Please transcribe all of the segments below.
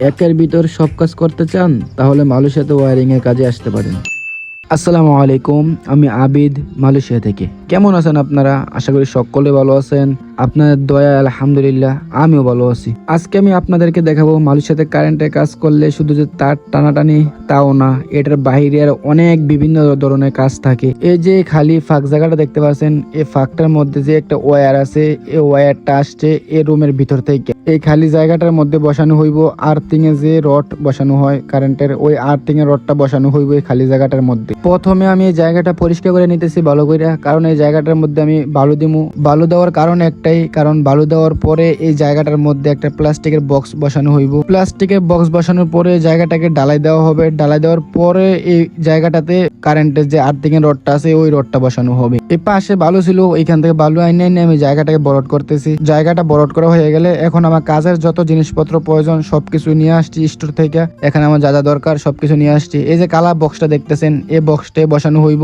একের ভিতর সব কাজ করতে চান, তাহলে মালয়েশিয়াতে এর কাজে আসতে পারেন। আসসালামু আলাইকুম, আমি আবিদ মালয়েশিয়া থেকে। কেমন আছেন আপনারা? আশা করি সকলে ভালো আছেন। আপনাদের দয়া, আলহামদুলিল্লাহ, আমিও ভালো আছি। আজকে আমি আপনাদেরকে দেখাবো মালয়েশিয়াতে কারেন্টের কাজ করলে শুধু যে তার টানাটানি তাও না, এটার বাইরে আর অনেক বিভিন্ন ধরনের কাজ থাকে। এই যে খালি ফাঁক জায়গাটা দেখতে পাচ্ছেন, এই ফাঁকটার মধ্যে যে একটা ওয়্যার আছে, এই ওয়্যারটা আসছে এই রুমের ভিতর থেকে। এই খালি জায়গাটার মধ্যে বসানো হইব আর্থিং এ যে রড বসানো হয়, কারেন্টের ওই আর্থিং এর রডটা বসানো হইব এই খালি জায়গাটার মধ্যে। প্রথমে আমি এই জায়গাটা পরিষ্কার করে নিতেছি ভালো করে কারণ এই জায়গাটার মধ্যে আমি বালু দিমু। বালু দেওয়ার কারণ একটাই, কারণ বালু দেওয়ার পরে এই জায়গাটার মধ্যে একটা প্লাস্টিকের বক্স বসানো হইব। প্লাস্টিকের বক্স বসানোর পরে জায়গাটাকে ডালাই দেওয়া হবে। ডালাই দেওয়ার পরে এই জায়গাটাতে কারেন্টের যে আর্থিং এর রডটা আছে, ওই রডটা বসানো হবে। এই পাশে বালু ছিল এখান থেকে বালু আইনে এনে আমি জায়গাটাকে বরট করতেছি। জায়গাটা বরট করা হয়ে গেলে এখন আমার কাজের যত জিনিসপত্র প্রয়োজন, সবকিছু নিয়ে আসছি স্টোর থেকে। এখানে আমার যা যা দরকার সবকিছু নিয়ে আসছি। এই যে কালা বক্সটা দেখতেছেন, এই বক্সটা বসানো হইব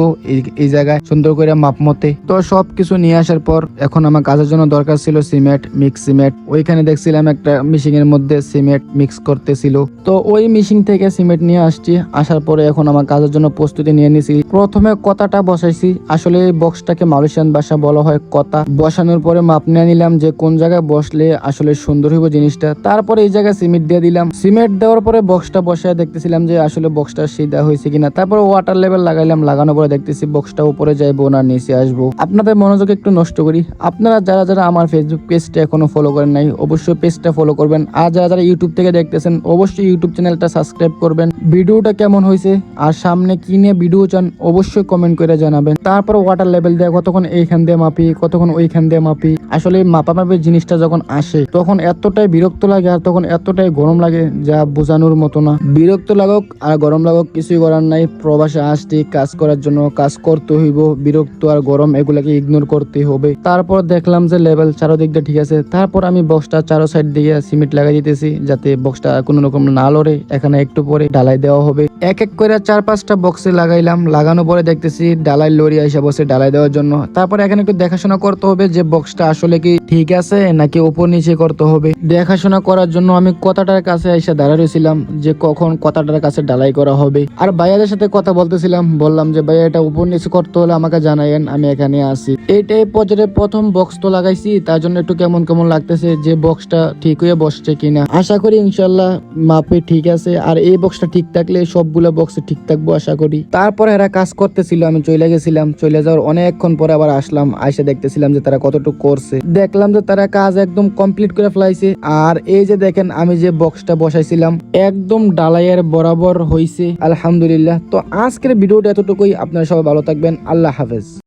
এই জায়গায় সুন্দর করে মাপ মতে। তো সবকিছু নিয়ে আসার পর এখন আমার কাজের জন্য দরকার ছিল সিমেন্ট মিক্স সিমেন্ট। ওইখানে দেখছিলাম একটা মেশিং এর মধ্যে সিমেন্ট মিক্স করতেছিল। তো ওই মেশিন থেকে সিমেন্ট নিয়ে আসছি। আসার পরে এখন আমার কাজের জন্য প্রস্তুতি নিয়ে নিছি। প্রথমে কথাটা বসাইছি। আসলে এই বক্সটাকে মালয়েশিয়ান ভাষা বলা হয় কথা। বসানোর পরে মাপ নিয়ে নিলাম যে কোন জায়গায় বসলে আসলে সুন্দর হইব জিনিসটা। তারপরে এই জায়গায় সিমেন্ট দিয়ে দিলাম। সিমেন্ট দেওয়ার পরে বক্সটা বসায় দেখতেছিলাম যে আসলে বক্সটা সিধা হয়েছে কিনা। তারপরে ওয়াটার লেভেল লাগাইলাম। লাগানোর পরে দেখতেছি বক্সটা উপরে যাইবো না, নিচে আসব। আপনাদের মনোযোগ একটু নষ্ট করি। আপনারা যারা যারা আমার ফেসবুক পেজটা এখনও ফলো করেন নাই, অবশ্যই পেজটা ফলো করবেন। আর যারা যারা ইউটিউব থেকে দেখতেছেন, অবশ্যই ইউটিউব চ্যানেলটা সাবস্ক্রাইব করবেন। ভিডিওটা কেমন হয়েছে? আর সামনে কি নিয়ে ভিডিও চান, অবশ্যই কমেন্ট করে জানাবেন। তারপর ওয়াটার লেভেল দেয়, কতক্ষণ এইখান দিয়ে মাপি, কতক্ষণ ওইখান দিয়ে মাপি। আসলে মাপামাপির জিনিসটা যখন আসে, তখন এতটাই বিরক্ত লাগে আর তখন এতটাই গরম লাগে যা বোঝানোর মতো না। বিরক্ত লাগুক আর গরম লাগুক, কিছুই করার নাই। প্রবাসে আসছি, কাজ করার জন্য কাজ করতে হইব। বিরক্ত আর গরম, এগুলাকে ইগনোর করতে হবে। তারপর দেখলাম যে লেভেল চারোদিক দিয়ে ঠিক আছে। তারপর আমি বক্সটা চারো সাইড দিয়ে সিমেন্ট লাগাই দিতেছি, যাতে বক্সটা কোনো রকম না লড়ে, এখানে একটু পরে ডালাই দেওয়া হবে। এক এক করে চার পাঁচটা বক্সে লাগাইলাম। লাগানো পরে দেখতেছি ডালাই লরি আইসা বসে ডালাই দেওয়ার জন্য। তারপর এখানে একটু দেখাশোনা করতে হবে যে বক্সটা আসলে কি ঠিক আছে নাকি উপর নিচে করতে হবে। দেখাশোনা করার জন্য আমি কথাটার কাছে এসে রয়েছিলাম যে কখন কথাটার কাছে ডালাই করা হবে। আর ভাইয়াদের সাথে কথা বলতেছিলাম, বললাম যে, ভাইয়া, এটা উপর নিচে করতে হলে আমাকে জানাইয়েন, আমি এখানে আসি এইটাই পর্যায়ে প্রথম বক্স তো লাগাইছি, তার জন্য একটু কেমন কেমন লাগতেছে যে বক্সটা ঠিক হয়ে বসছে কিনা। আশা করি ইনশাল্লাহ মাপে ঠিক আছে, আর এই বক্সটা ঠিক থাকলে সবগুলো বক্সে ঠিক থাকব আশা করি। তারপর এরা কাজ করতেছিল, আমি চলে গেছিলাম। চলে যাওয়ার অনেকক্ষণ পরে আবার আসলাম, আইসে দেখতেছিলাম যে তারা কতটুকু করছে। দেখলাম যে তারা কাজ একদম কমপ্লিট করে ফেলাইছে। আর এই যে দেখেন, আমি যে বক্সটা বসাইছিলাম, একদম ডালাইয়ের বরাবর হইছে। আলহামদুলিল্লাহ। তো আজকের ভিডিওটা এতটুকুই। আপনারা সবাই ভালো থাকবেন। আল্লাহ হাফেজ।